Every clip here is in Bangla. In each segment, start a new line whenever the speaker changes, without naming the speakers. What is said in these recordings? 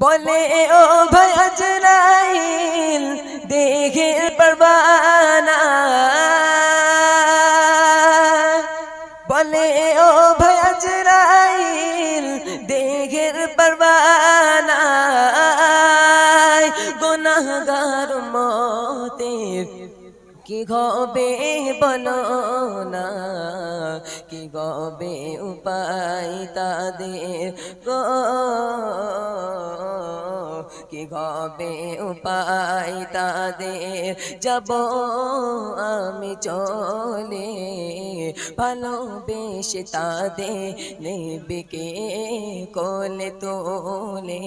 বলে, ও ভাই আজরাইল, দেখে পারবানা বলে, ও ভাই আজরাইল, দেখে পারবানা গুনাহগার মতের কি গবে বলো না? কি গবে উপায় তাদের? গো কি গবে উপায় তাদের যাব আমি চলে ভালোবেসে তাদের নেবে কে কোলে তোলে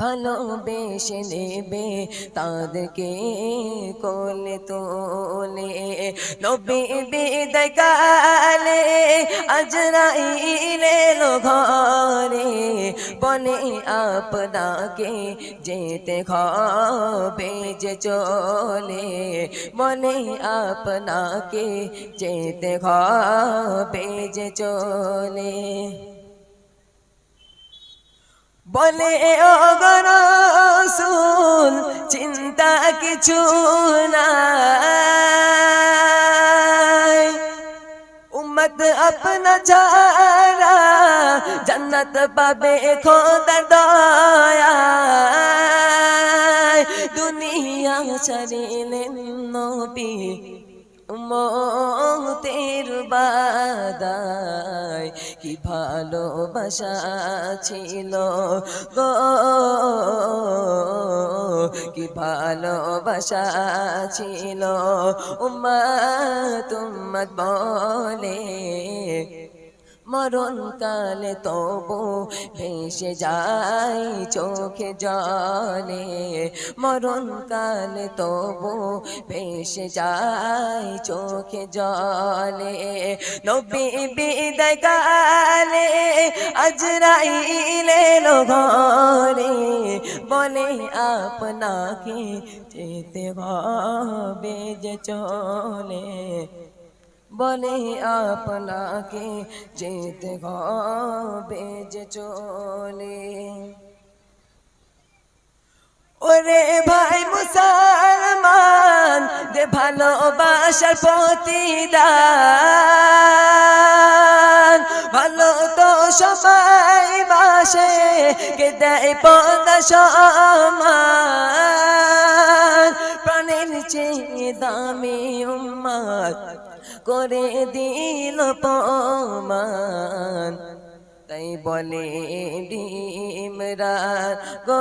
ভালোবেসে নেবে তাদেরকে কোলে তোলে নবী বিদায় কালে আজরাইলে লো বলে আপনাকে যেতে হবে যে চলে বলে আপনাকে যেতে হবে যে চলে বলে ও গরসুল চিন্তা কিছু নাই উম্মত আপনা যারা জন্নত পাবে খোদার দয়া দুনিয়া ছাড়িলেন নবী মতের বাদায় কি ভালোবাসা ছিল গো? কি ভালোবাসা ছিল? উম্মা তুম্মত বলে মরণ কালে তবু ভেসে যায় চোখে জলে। মরণ কালে তবু ভেসে যায় চোখে জলে। নবী বিদায় কালে আজরাইলে ঘরে। বলে আপনাকে যেতে হবে যে চলে। বলে আপনাকে যেতে হবে যে চলে ওরে ভাই মুসলমান দে ভালোবাসার প্রতিদান ভালো তো সবাই বাসে কে দেয় পদা প্রাণের চেয়ে দামি উম্মাদ করে দিল পমান তাই বলে ডিমরা গো।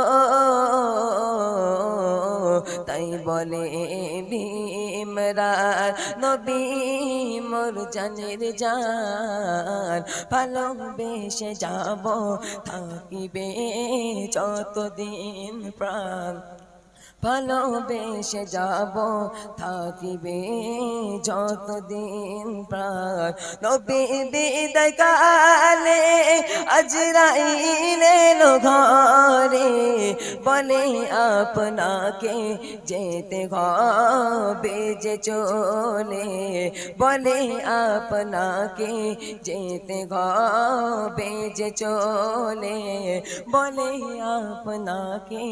তাই বলে ভীমরা নবী মোর জানের জান। ভালোবেসে যাব, থাকিবে যতদিন প্রাণ। ভালোবেসে যাব, থাকিবে যতদিন প্রাণ। নবী বিদায় কালে আজরাইলে ঘরে, বলে আপনাকে যেতে হবে যে চলে। বলে আপনাকে যেতে হবে যে চলে। বলে আপনাকে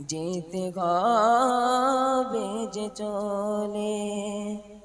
যেতে হবে যে চলে।